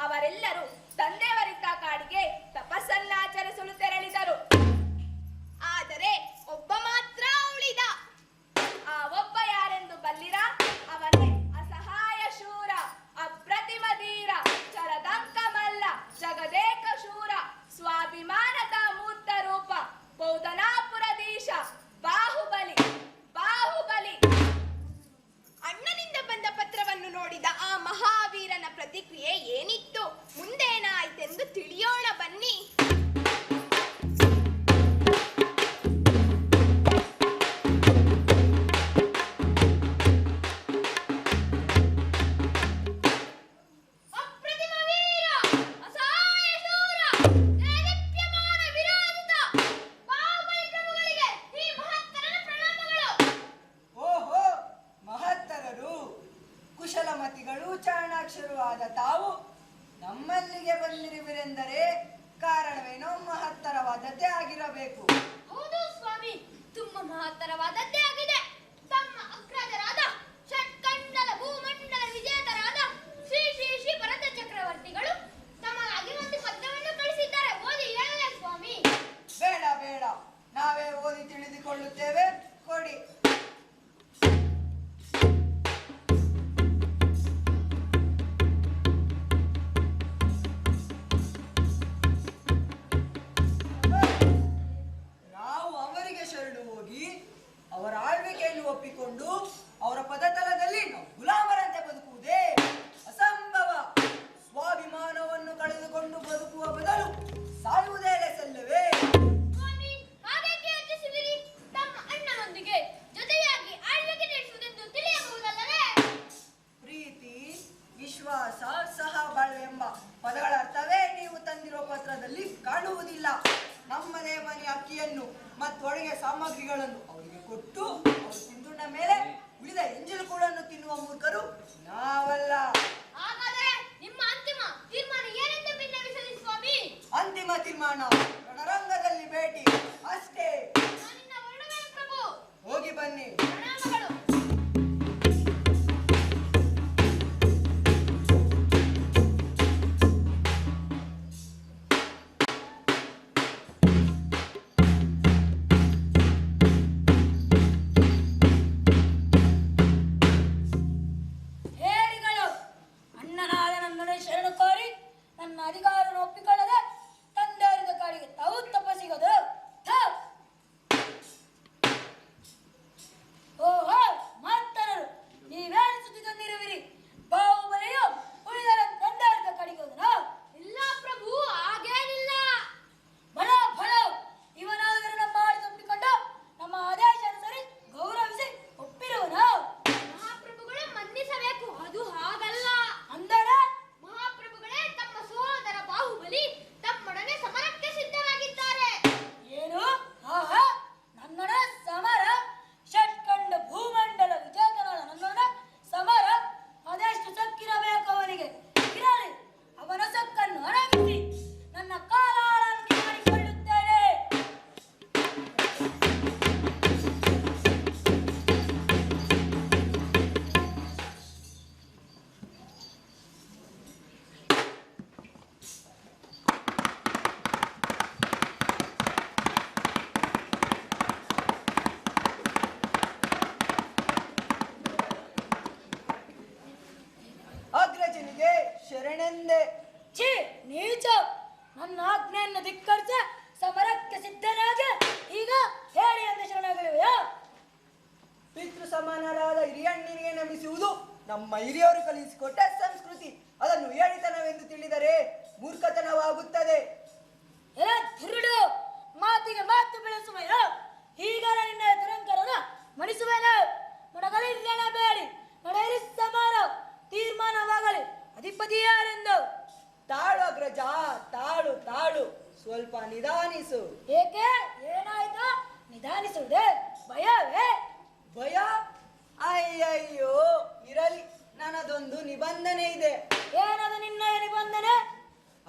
ಅವರೆಲ್ಲರೂ ತಂದೆಯವರಿದ್ದ ಕಾಡಿಗೆ ತಪಸ್ಸನ್ನಾಚರಿಸಲು ಓದಿ ತಿಳಿದುಕೊಳ್ಳುತ್ತೇವೆ. ಕೊಡಿ. ತೊಡೆಗೆ ಸಾಮಗ್ರಿಗಳನ್ನು ಅವರಿಗೆ ಕೊಟ್ಟು ಅವರು ತಿಂದುಂಡ ಮೇಲೆ ಉಳಿದ ಎಂಜಲು ಕೂಡ ತಿನ್ನುವ ಮೂರ್ಖರು ನಾವಲ್ಲ. ಹಾಗಾದರೆ ನಿಮ್ಮ ಅಂತಿಮ ಸ್ವಾಮಿ? ಅಂತಿಮ ತೀರ್ಮಾನ ರಣರಂಗದಲ್ಲಿ ಭೇಟಿ ಅಷ್ಟೇ. ಹೋಗಿ ಬನ್ನಿ. 다리가 ನಮ್ಮ ಹಿರಿಯವರು ಸರ್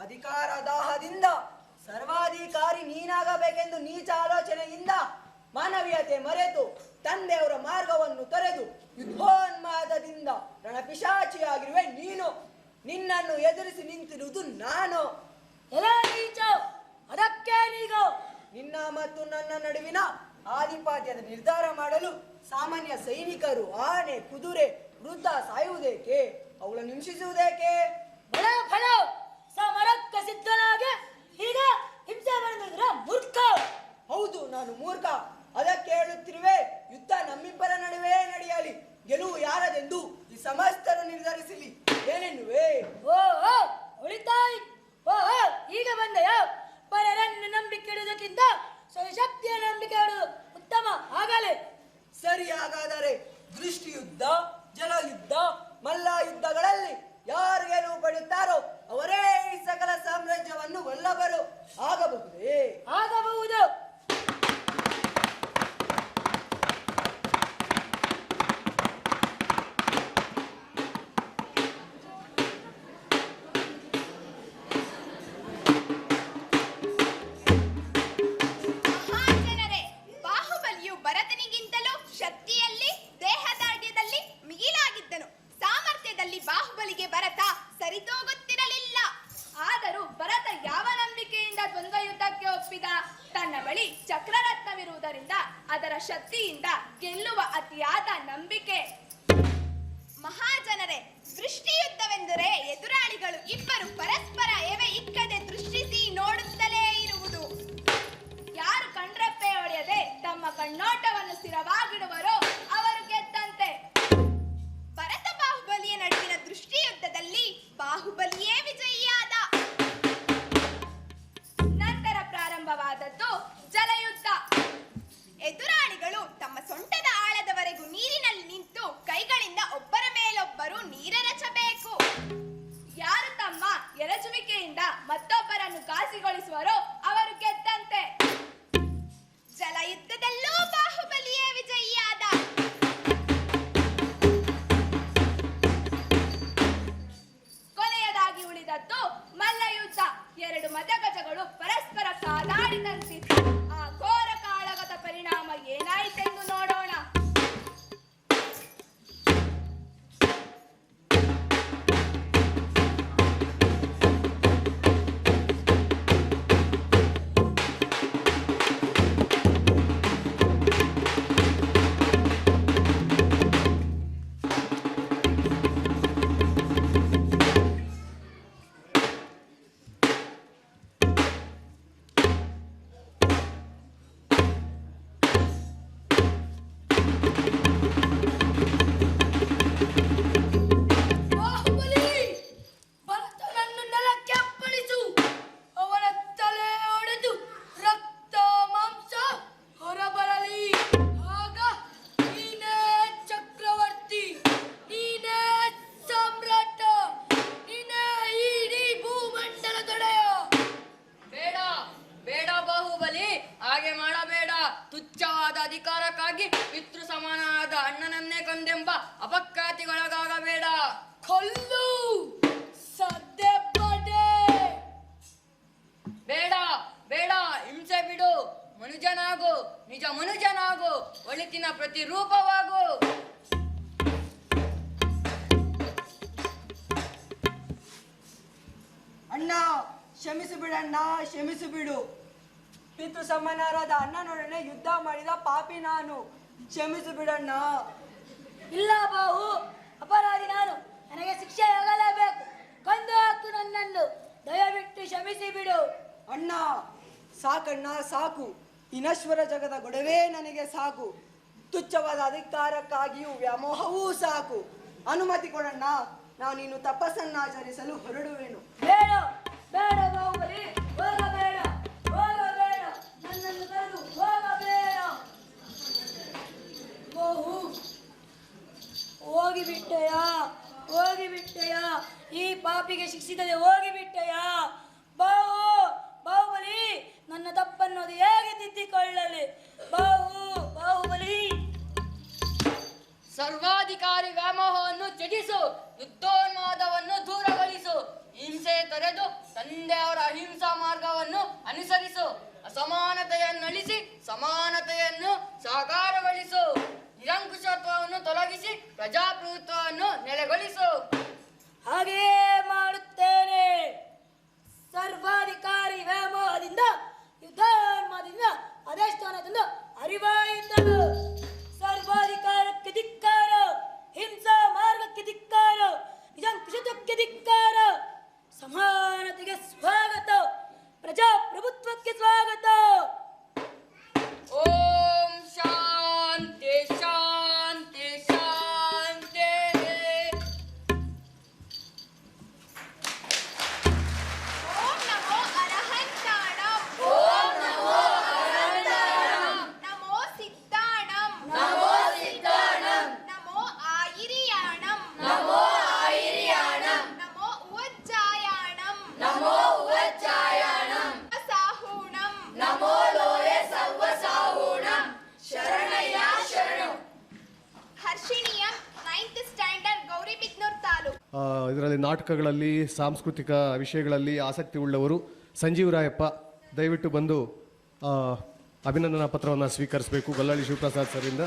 ಅಧಿಕಾರ ದಾಹದಿಂದ ಸರ್ವಾಧಿಕಾರಿ ನೀನಾಗಬೇಕೆಂದು ನೀಚ ಆಲೋಚನೆಯಿಂದ ಮಾನವೀಯತೆ ಮರೆತು ತಂದೆಯವರ ಮಾರ್ಗವನ್ನು ತೊರೆದು ಯುದ್ಧೋನ್ಮಾದದಿಂದ ರಣಪಿಶಾಚಿಯಾಗಿರುವೆ ನೀನು. ನಿನ್ನನ್ನು ಎದುರಿಸಿ ನಿಂತಿರುವುದು ನಾನು. ಅದಕ್ಕೆ ನೀಗ. ನಿನ್ನ ಮತ್ತು ನನ್ನ ನಡುವಿನ ಆಧಿಪಾತ್ಯದ ನಿರ್ಧಾರ ಮಾಡಲು ಸಾಮಾನ್ಯ ಸೈನಿಕರು ಆನೆ ಕುದುರೆ ವೃದ್ಧ ಸಾಯುವುದೇಕೆ? ಅವುಗಳನ್ನು ಹಿಂಸಿಸುವುದೇಕೆ? ಸಮರಕ್ಕೆ ಸಿದ್ಧನಾಗೆ ಈಗ ಹಿಂಸೆ ಮಾಡಿದ್ರ ಮೂರ್ಖ. ಹೌದು ನಾನು ಮೂರ್ಖ. ಅದಕ್ಕೆ ಹೇಳುತ್ತಿರುವೆ ಯುದ್ಧ ನಮ್ಮಿಬ್ಬರ ನಡುವೆ ನಡೆಯಲಿ. ಗೆಲುವು ಯಾರದೆಂದು ಈ ಸಮಸ್ತರು ನಿರ್ಧರಿಸಲಿ. ಏನೆನ್ನುವೆ? ಓ ಓ ಉಳಿತಾಯ್. ಓ ಓ ಈಗ ಬಂದೆಯ? ಪರರನ್ನು ನಂಬಿಕೆ ಇಡುವುದಕ್ಕಿಂತ ಶಕ್ತಿಯ ನಂಬಿಕೆ ಇಡುವುದು ಉತ್ತಮ ಆಗಲಿ. ಸರಿ ಹಾಗಾದರೆ ದೃಷ್ಟಿಯುದ್ಧ ಜಲಯುದ್ಧ ಮಲ್ಲ ಯುದ್ಧಗಳಲ್ಲಿ ಯಾರು ಗೆಲುವು ಪಡೆಯುತ್ತಾರೋ ಅವರೇ ಈ ಸಕಲ ಸಾಮ್ರಾಜ್ಯವನ್ನು ಒಲ್ಲಬರು ಆಗಬಹುದೇ? ಆಗಬಹುದು. ಬಿಡು. ಪಿತೃ ಸಮನಾರಾದ ಅಣ್ಣನೊಡನೆ ಯುದ್ಧ ಮಾಡಿದ ಪಾಪಿ ನಾನು. ಕ್ಷಮಿಸು ಬಿಡಣ್ಣ. ಇಲ್ಲ ಬಾಹು ಅಪರಾಧಿ ನಾನು. ನನಗೆ ಶಿಕ್ಷೆ ಆಗಲೇಬೇಕು ಕಂದು ಹಾಕು ನನ್ನನ್ನು. ದಯವಿಟ್ಟು ಕ್ಷಮಿಸಿ ಬಿಡು. ಅಣ್ಣ ಸಾಕಣ್ಣ ಸಾಕು. ಇನಶ್ವರ ಜಗದ ಗೊಡವೇ ನನಗೆ ಸಾಕು. ತುಚ್ಛವಾದ ಅಧಿಕಾರಕ್ಕಾಗಿಯೂ ವ್ಯಾಮೋಹವೂ ಸಾಕು. ಅನುಮತಿ ಕೊಡಣ್ಣ ನಾನು ಇನ್ನು ತಪಸ್ಸನ್ನಾಚರಿಸಲು ಹೊರಡುವೆನು. ಬೇಡ ಬೇಡ ಬಾಹುಬಲಿ. ಹೋಗಿಬಿಟ್ಟೆಯಾ ಹೋಗಿಬಿಟ್ಟೆಯ ಈ ಪಾಪಿಗೆ ಶಿಕ್ಷಿಸದೆ ಹೋಗಿಬಿಟ್ಟೆಯ ಬಾವು, ಬಾಹುಬಲಿ, ನನ್ನ ತಪ್ಪನ್ನು ಅದು ಹೇಗೆ ತಿದ್ದಿಕೊಳ್ಳಲಿ? ಬಾಹು ಬಾಹುಬಲಿ. ಸರ್ವಾಧಿಕಾರಿ ವ್ಯಾಮೋಹವನ್ನು ತ್ಯಜಿಸು, ಯುದ್ಧೋನ್ಮಾದವನ್ನು ದೂರಗೊಳಿಸು, ಹಿಂಸೆ ತೊರೆದು ತಂದೆಯವರ ಅಹಿಂಸಾ ಮಾರ್ಗವನ್ನು ಅನುಸರಿಸು ಅಸಮಾನತೆಯನ್ನು ಅಳಿಸಿ ಸಮಾನತೆಯನ್ನು ಸಾಕಾರಗೊಳಿಸು. ನಿರಂಕುಶತ್ವವನ್ನು ತೊಲಗಿಸಿ ಪ್ರಜಾಪ್ರಭುತ್ವವನ್ನು ನೆಲೆಗೊಳಿಸು. ಹಾಗೆಯೇ ಮಾಡುತ್ತೇನೆ. ಸರ್ವಾಧಿಕಾರಿ ವ್ಯಾಮೋಹದಿಂದ ಯುದ್ಧೋನ್ಮಾದದಿಂದ ಅಧಿಷ್ಠಾನದಿಂದ ಅರಿವಾಯಿಂದ ಸರ್ವಾಧಿಕಾರಕ್ಕೆ ಧಿಕ್ಕಾರ ಇದರಲ್ಲಿ ನಾಟಕಗಳಲ್ಲಿ, ಸಾಂಸ್ಕೃತಿಕ ವಿಷಯಗಳಲ್ಲಿ ಆಸಕ್ತಿ ಉಳ್ಳವರು ಸಂಜೀವ್ ರಾಯಪ್ಪ, ದಯವಿಟ್ಟು ಬಂದು ಅಭಿನಂದನಾ ಪತ್ರವನ್ನು ಸ್ವೀಕರಿಸಬೇಕು. ಗಲ್ಲಾಳಿ ಶಿವಪ್ರಸಾದ್ ಸರಿಂದ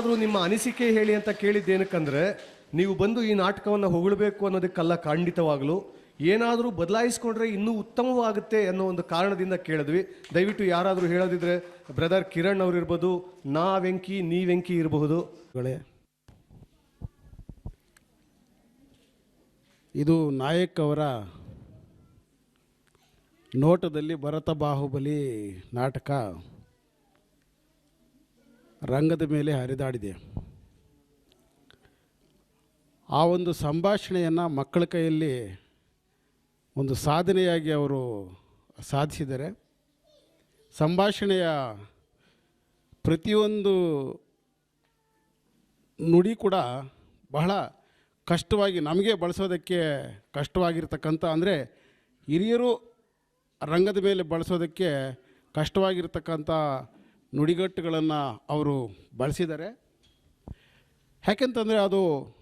ಯಾರಾದರೂ ನಿಮ್ಮ ಅನಿಸಿಕೆ ಹೇಳಿ ಅಂತ ಕೇಳಿದ್ದೇನಕ್ಕಂದ್ರೆ, ನೀವು ಬಂದು ಈ ನಾಟಕವನ್ನು ಹೊಗಳಬೇಕು ಅನ್ನೋದಕ್ಕಲ್ಲ ಖಂಡಿತವಾಗಲು, ಏನಾದರೂ ಬದಲಾಯಿಸ್ಕೊಂಡ್ರೆ ಇನ್ನೂ ಉತ್ತಮವಾಗುತ್ತೆ ಅನ್ನೋ ಒಂದು ಕಾರಣದಿಂದ ಕೇಳಿದ್ವಿ. ದಯವಿಟ್ಟು ಯಾರಾದರೂ ಹೇಳೋದಿದ್ರೆ, ಬ್ರದರ್ ಕಿರಣ್ ಅವ್ರು ಇರ್ಬೋದು ನಾ ವೆಂಕಿ, ನೀ ವೆಂಕಿ ಇರಬಹುದು. ಇದು ನಾಯಕ್ ಅವರ ನೋಟದಲ್ಲಿ ಭರತ ಬಾಹುಬಲಿ ನಾಟಕ. ರಂಗದ ಮೇಲೆ ಹರಿದಾಡಿದೆ. ಆ ಒಂದು ಸಂಭಾಷಣೆಯನ್ನು ಮಕ್ಕಳ ಕೈಯಲ್ಲಿ ಒಂದು ಸಾಧನೆಯಾಗಿ ಅವರು ಸಾಧಿಸಿದರೆ ಸಂಭಾಷಣೆಯ ಪ್ರತಿಯೊಂದು ನುಡಿ ಕೂಡ ಬಹಳ ಕಷ್ಟವಾಗಿ ನಮಗೆ ಬಳಸೋದಕ್ಕೆ ಕಷ್ಟವಾಗಿರ್ತಕ್ಕಂಥ, ಅಂದರೆ ಹಿರಿಯರು ರಂಗದ ಮೇಲೆ ಬಳಸೋದಕ್ಕೆ ಕಷ್ಟವಾಗಿರ್ತಕ್ಕಂಥ ನುಡಿಗಟ್ಟುಗಳನ್ನು ಅವರು ಬಳಸಿದ್ದಾರೆ. ಯಾಕೆಂತಂದರೆ ಅದು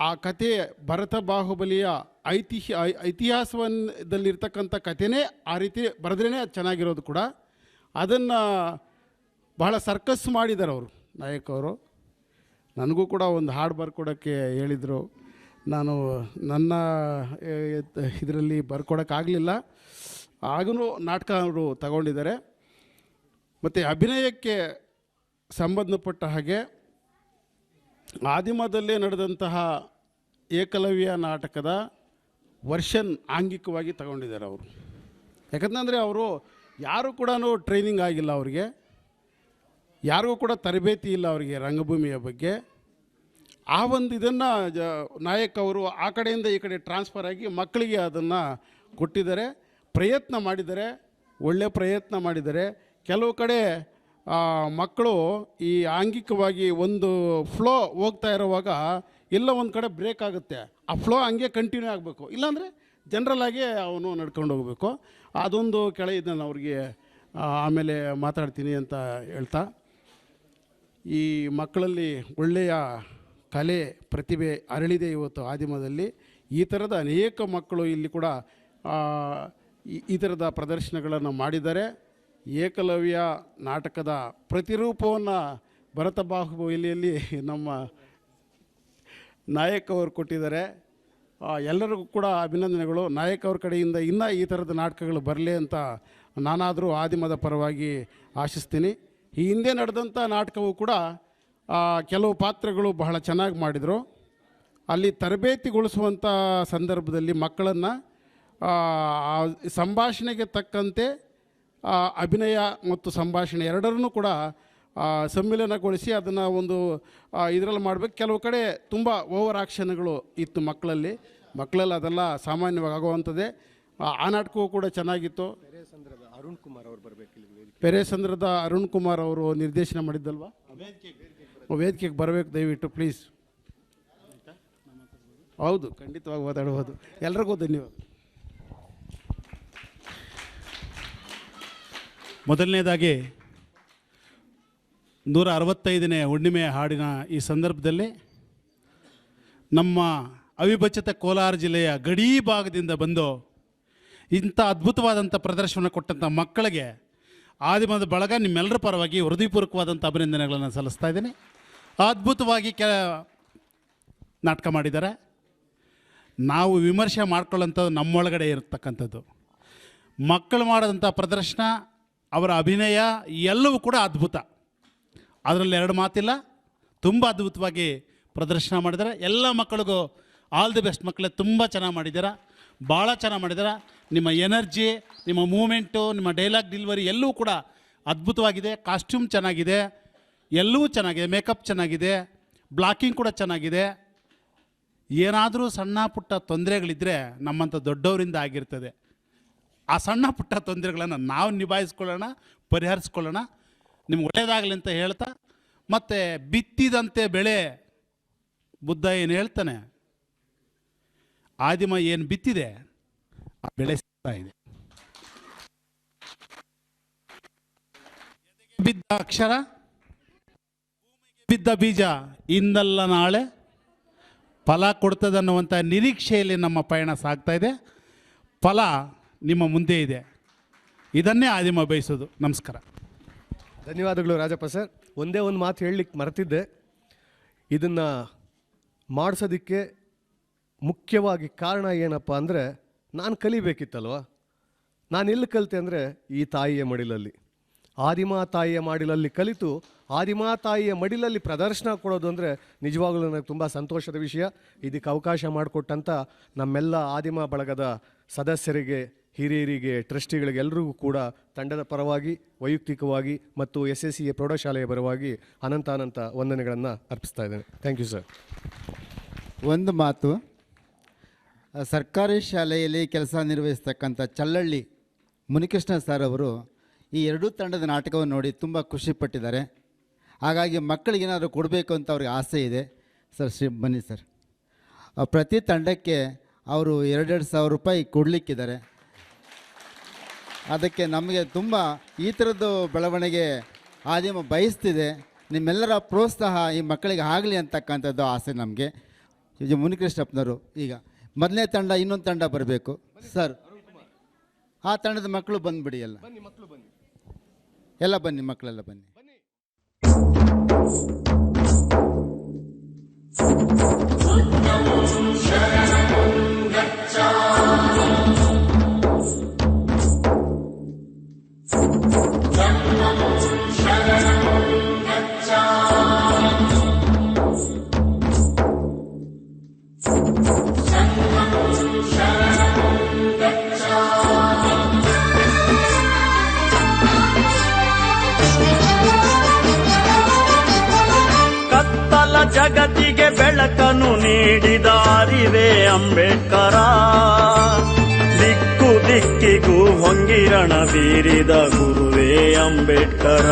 ಆ ಕತೆ ಭರತ ಬಾಹುಬಲಿಯ ಐತಿಹ್ಯ ಐ- ಇತಿಹಾಸವನ್ನದಲ್ಲಿರ್ತಕ್ಕಂಥ ಕಥೆನೇ ಆ ರೀತಿ ಬರೆದ್ರೇ ಚೆನ್ನಾಗಿರೋದು ಕೂಡ. ಅದನ್ನು ಬಹಳ ಸರ್ಕಸ್ ಮಾಡಿದ್ದಾರೆ ಅವರು ನಾಯಕ್ ಅವರು. ನನಗೂ ಕೂಡ ಒಂದು ಹಾಡು ಬರ್ಕೊಡೋಕ್ಕೆ ಹೇಳಿದರು. ನಾನು ನನ್ನ ಇದರಲ್ಲಿ ಬರ್ಕೊಡೋಕ್ಕಾಗಲಿಲ್ಲ. ಆಗೂ ನಾಟಕ ಅವರು ತಗೊಂಡಿದ್ದಾರೆ. ಮತ್ತು ಅಭಿನಯಕ್ಕೆ ಸಂಬಂಧಪಟ್ಟ ಹಾಗೆ ಆದಿಮದಲ್ಲೇ ನಡೆದಂತಹ ಏಕಲವ್ಯ ನಾಟಕದ ವರ್ಷನ್ ಆಂಗಿಕವಾಗಿ ತಗೊಂಡಿದ್ದಾರೆ ಅವರು. ಯಾಕಂತಂದರೆ ಅವರು ಯಾರು ಕೂಡ ಟ್ರೈನಿಂಗ್ ಆಗಿಲ್ಲ ಅವರಿಗೆ. ಯಾರಿಗೂ ಕೂಡ ತರಬೇತಿ ಇಲ್ಲ ಅವರಿಗೆ ರಂಗಭೂಮಿಯ ಬಗ್ಗೆ. ಆ ಒಂದು ಇದನ್ನು ಜ, ನಾಯಕ್ ಅವರು ಆ ಕಡೆಯಿಂದ ಈ ಕಡೆ ಟ್ರಾನ್ಸ್ಫರ್ ಆಗಿ ಮಕ್ಕಳಿಗೆ ಅದನ್ನು ಕೊಟ್ಟಿದ್ದಾರೆ. ಪ್ರಯತ್ನ ಮಾಡಿದರೆ ಒಳ್ಳೆಯ ಪ್ರಯತ್ನ ಮಾಡಿದ್ದಾರೆ. ಕೆಲವು ಕಡೆ ಮಕ್ಕಳು ಈ ಆಂಗಿಕವಾಗಿ ಒಂದು ಫ್ಲೋ ಹೋಗ್ತಾ ಇರುವಾಗ ಎಲ್ಲ ಒಂದು ಕಡೆ ಬ್ರೇಕ್ ಆಗುತ್ತೆ. ಆ ಫ್ಲೋ ಹಂಗೆ ಕಂಟಿನ್ಯೂ ಆಗಬೇಕು. ಇಲ್ಲಾಂದರೆ ಜನರಲ್ ಅವನು ನಡ್ಕೊಂಡು ಹೋಗಬೇಕು. ಅದೊಂದು ಕೆಳ ನಾನು ಅವ್ರಿಗೆ ಆಮೇಲೆ ಮಾತಾಡ್ತೀನಿ ಅಂತ ಹೇಳ್ತಾ, ಈ ಮಕ್ಕಳಲ್ಲಿ ಒಳ್ಳೆಯ ಕಲೆ, ಪ್ರತಿಭೆ ಅರಳಿದೆ ಇವತ್ತು ಆದಿಮದಲ್ಲಿ. ಈ ಥರದ ಅನೇಕ ಮಕ್ಕಳು ಇಲ್ಲಿ ಕೂಡ ಈ ಥರದ ಪ್ರದರ್ಶನಗಳನ್ನು ಮಾಡಿದ್ದಾರೆ. ಏಕಲವ್ಯ ನಾಟಕದ ಪ್ರತಿರೂಪವನ್ನು ಭರತ ಬಾಹುಬಲಿಯಲ್ಲಿ ನಮ್ಮ ನಾಯಕ್ ಅವರು ಕೊಟ್ಟಿದ್ದಾರೆ. ಎಲ್ಲರಿಗೂ ಕೂಡ ಅಭಿನಂದನೆಗಳು. ನಾಯಕ್ ಅವ್ರ ಕಡೆಯಿಂದ ಇನ್ನೂ ಈ ಥರದ ನಾಟಕಗಳು ಬರಲಿ ಅಂತ ನಾನಾದರೂ ಆದಿಮದ ಪರವಾಗಿ ಆಶಿಸ್ತೀನಿ. ಈ ಹಿಂದೆ ನಡೆದಂಥ ನಾಟಕವು ಕೂಡ ಕೆಲವು ಪಾತ್ರಗಳು ಬಹಳ ಚೆನ್ನಾಗಿ ಮಾಡಿದರು. ಅಲ್ಲಿ ತರಬೇತಿಗೊಳಿಸುವಂಥ ಸಂದರ್ಭದಲ್ಲಿ ಮಕ್ಕಳನ್ನು ಸಂಭಾಷಣೆಗೆ ತಕ್ಕಂತೆ ಅಭಿನಯ ಮತ್ತು ಸಂಭಾಷಣೆ ಎರಡರನ್ನೂ ಕೂಡ ಸಮ್ಮಿಲನಗೊಳಿಸಿ ಅದನ್ನು ಒಂದು ಇದರಲ್ಲಿ ಮಾಡಬೇಕು. ಕೆಲವು ಕಡೆ ತುಂಬ ಓವರ್ ಆಕ್ಷನ್ಗಳು ಇತ್ತು ಮಕ್ಕಳಲ್ಲಿ. ಮಕ್ಕಳಲ್ಲಿ ಅದೆಲ್ಲ ಸಾಮಾನ್ಯವಾಗಿ ಆಗುವಂಥದ್ದೇ. ಆ, ಆ ನಾಟಕವೂ ಕೂಡ ಚೆನ್ನಾಗಿತ್ತು. ಅರುಣ್ ಕುಮಾರ್ ಅವ್ರು ಬರಬೇಕು ಪೆರೇಸಂದ್ರದ ಅರುಣ್ ಕುಮಾರ್ ಅವರು ನಿರ್ದೇಶನ ಮಾಡಿದ್ದಲ್ವಾ? ವೇದಿಕೆಗೆ ಬರಬೇಕು ದಯವಿಟ್ಟು ಪ್ಲೀಸ್ ಹೌದು ಖಂಡಿತವಾಗಿ ಮಾತಾಡ್ಬೋದು. ಎಲ್ರಿಗೂ ಧನ್ಯವಾದ. ಮೊದಲನೇದಾಗಿ ನೂರ ಅರವತ್ತೈದನೇ ಹುಣ್ಣಿಮೆ ಹಾಡಿನ ಈ ಸಂದರ್ಭದಲ್ಲಿ ನಮ್ಮ ಅವಿಭಜಿತ ಕೋಲಾರ ಜಿಲ್ಲೆಯ ಗಡಿ ಭಾಗದಿಂದ ಬಂದು ಇಂಥ ಅದ್ಭುತವಾದಂಥ ಪ್ರದರ್ಶನ ಕೊಟ್ಟಂಥ ಮಕ್ಕಳಿಗೆ ಆದಿಮದ ಬಳಗ ನಿಮ್ಮೆಲ್ಲರ ಪರವಾಗಿ ಹೃದಯಪೂರ್ವಕವಾದಂಥ ಅಭಿನಂದನೆಗಳನ್ನು ಸಲ್ಲಿಸ್ತಾ ಇದ್ದೀನಿ. ಅದ್ಭುತವಾಗಿ ಕೆ ನಾಟಕ ಮಾಡಿದ್ದಾರೆ. ನಾವು ವಿಮರ್ಶೆ ಮಾಡ್ಕೊಳ್ಳೋಂಥದ್ದು ನಮ್ಮೊಳಗಡೆ ಇರತಕ್ಕಂಥದ್ದು. ಮಕ್ಕಳು ಮಾಡಿದಂಥ ಪ್ರದರ್ಶನ ಅವರ ಅಭಿನಯ ಎಲ್ಲವೂ ಕೂಡ ಅದ್ಭುತ. ಅದರಲ್ಲಿ ಎರಡು ಮಾತಿಲ್ಲ. ತುಂಬ ಅದ್ಭುತವಾಗಿ ಪ್ರದರ್ಶನ ಮಾಡಿದ್ದಾರೆ ಎಲ್ಲ ಮಕ್ಕಳಿಗೂ ಆಲ್ ದಿ ಬೆಸ್ಟ್ ಮಕ್ಕಳೇ ತುಂಬ ಚೆನ್ನಾಗಿ ಮಾಡಿದ್ದೀರಾ. ಭಾಳ ಚೆನ್ನಾಗಿ ಮಾಡಿದ್ದೀರಾ. ನಿಮ್ಮ ಎನರ್ಜಿ, ನಿಮ್ಮ ಮೂಮೆಂಟು, ನಿಮ್ಮ ಡೈಲಾಗ್ ಡೆಲಿವರಿ ಎಲ್ಲವೂ ಕೂಡ ಅದ್ಭುತವಾಗಿದೆ. ಕಾಸ್ಟ್ಯೂಮ್ ಚೆನ್ನಾಗಿದೆ. ಎಲ್ಲವೂ ಚೆನ್ನಾಗಿದೆ. ಮೇಕಪ್ ಚೆನ್ನಾಗಿದೆ. ಬ್ಲಾಕಿಂಗ್ ಕೂಡ ಚೆನ್ನಾಗಿದೆ. ಏನಾದರೂ ಸಣ್ಣ ಪುಟ್ಟ ತೊಂದರೆಗಳಿದ್ದರೆ ನಮ್ಮಂಥ ದೊಡ್ಡವರಿಂದ ಆಗಿರ್ತದೆ. ಆ ಸಣ್ಣ ಪುಟ್ಟ ತೊಂದರೆಗಳನ್ನು ನಾವು ನಿಭಾಯಿಸ್ಕೊಳ್ಳೋಣ, ಪರಿಹರಿಸ್ಕೊಳ್ಳೋಣ. ನಿಮ್ಗೆ ಒಳ್ಳೆಯದಾಗಲಿ ಅಂತ ಹೇಳ್ತಾ, ಮತ್ತು ಬಿತ್ತಿದಂತೆ ಬೆಳೆ, ಬುದ್ಧ ಏನು ಹೇಳ್ತಾನೆ, ಆದಿಮ ಏನು ಬಿತ್ತಿದೆ, ಆ ಬೆಳೆ ಸಿಗ್ತಾ ಇದೆ. ಬಿದ್ದ ಅಕ್ಷರ ಬಿದ್ದ ಬೀಜ ಇಂದಲ್ಲ ನಾಳೆ, ಫಲ ಕೊಡ್ತದೆ ಅನ್ನುವಂಥ ನಿರೀಕ್ಷೆಯಲ್ಲಿ ನಮ್ಮ ಪಯಣ ಸಾಗ್ತಾ ಫಲ ನಿಮ್ಮ ಮುಂದೆ ಇದೆ. ಇದನ್ನೇ ಆದಿಮ ಬಯಸೋದು. ನಮಸ್ಕಾರ. ಧನ್ಯವಾದಗಳು ರಾಜಪ್ಪ ಸರ್. ಒಂದೇ ಒಂದು ಮಾತು ಹೇಳಲಿಕ್ಕೆ ಮರೆತಿದ್ದೆ. ಇದನ್ನು ಮಾಡಿಸೋದಕ್ಕೆ ಮುಖ್ಯವಾಗಿ ಕಾರಣ ಏನಪ್ಪ ಅಂದರೆ ನಾನು ಕಲಿಬೇಕಿತ್ತಲ್ವ? ನಾನು ಎಲ್ಲಿ ಕಲಿತೆ ಅಂದರೆ ಈ ತಾಯಿಯ ಮಡಿಲಲ್ಲಿ. ಆದಿಮ ತಾಯಿಯ ಮಡಿಲಲ್ಲಿ ಕಲಿತು ಆದಿಮ ತಾಯಿಯ ಮಡಿಲಲ್ಲಿ ಪ್ರದರ್ಶನ ಕೊಡೋದು ಅಂದರೆ ನಿಜವಾಗಲೂ ನನಗೆ ತುಂಬ ಸಂತೋಷದ ವಿಷಯ. ಇದಕ್ಕೆ ಅವಕಾಶ ಮಾಡಿಕೊಟ್ಟಂಥ ನಮ್ಮೆಲ್ಲ ಆದಿಮ ಬಳಗದ ಸದಸ್ಯರಿಗೆ ಹಿರಿಯರಿಗೆ, ಟ್ರಸ್ಟಿಗಳಿಗೆ ಎಲ್ರಿಗೂ ಕೂಡ ತಂಡದ ಪರವಾಗಿ, ವೈಯಕ್ತಿಕವಾಗಿ ಮತ್ತು ಎಸ್ ಎಸ್ ಸಿ ಎ ಪ್ರೌಢಶಾಲೆಯ ಪರವಾಗಿ ಅನಂತ ಅನಂತ ವಂದನೆಗಳನ್ನು ಅರ್ಪಿಸ್ತಾ ಇದ್ದೇನೆ. ಥ್ಯಾಂಕ್ ಯು ಸರ್ ಒಂದು ಮಾತು. ಸರ್ಕಾರಿ ಶಾಲೆಯಲ್ಲಿ ಕೆಲಸ ನಿರ್ವಹಿಸ್ತಕ್ಕಂಥ ಚಲ್ಲಳ್ಳಿ ಮುನಿಕೃಷ್ಣ ಸರ್ ಅವರು ಈ ಎರಡೂ ತಂಡದ ನಾಟಕವನ್ನು ನೋಡಿ ತುಂಬ ಖುಷಿಪಟ್ಟಿದ್ದಾರೆ ಹಾಗಾಗಿ ಮಕ್ಕಳಿಗೇನಾದರೂ ಕೊಡಬೇಕು ಅಂತ ಅವ್ರಿಗೆ ಆಸೆ ಇದೆ. ಸರ್ ಶ್ರೀ ಬನ್ನಿ ಸರ್ ಪ್ರತಿ ತಂಡಕ್ಕೆ ಅವರು ಎರಡೆರಡು ಸಾವಿರ ರೂಪಾಯಿ ಕೊಡಲಿಕ್ಕಿದ್ದಾರೆ. ಅದಕ್ಕೆ ನಮಗೆ ತುಂಬ ಈ ಥರದ್ದು ಬೆಳವಣಿಗೆ ಆದಿಮ ಬಯಸ್ತಿದೆ. ನಿಮ್ಮೆಲ್ಲರ ಪ್ರೋತ್ಸಾಹ ಈ ಮಕ್ಕಳಿಗೆ ಆಗಲಿ ಅಂತಕ್ಕಂಥದ್ದು ಆಸೆ ನಮಗೆ. ಇದು ಮುನಿಕೃಷ್ಣಪ್ಪನವರು ಈಗ ಮೊದಲನೇ ತಂಡ ಇನ್ನೊಂದು ತಂಡ ಬರಬೇಕು. ಸರ್ ಆ ತಂಡದ ಮಕ್ಕಳು ಬಂದುಬಿಡಿ ಎಲ್ಲ. ಎಲ್ಲ ಬನ್ನಿ ಮಕ್ಕಳೆಲ್ಲ ಬನ್ನಿ. ಜಗತ್ತಿಗೆ ಬೆಳಕನ್ನು ನೀಡಿದ ಅರಿವೇ ಅಂಬೇಡ್ಕರ ದಿಕ್ಕು ದಿಕ್ಕಿಗೂ ಹೊಂಗಿರಣ ಬೀರಿದ ಗುರುವೇ ಅಂಬೇಡ್ಕರ.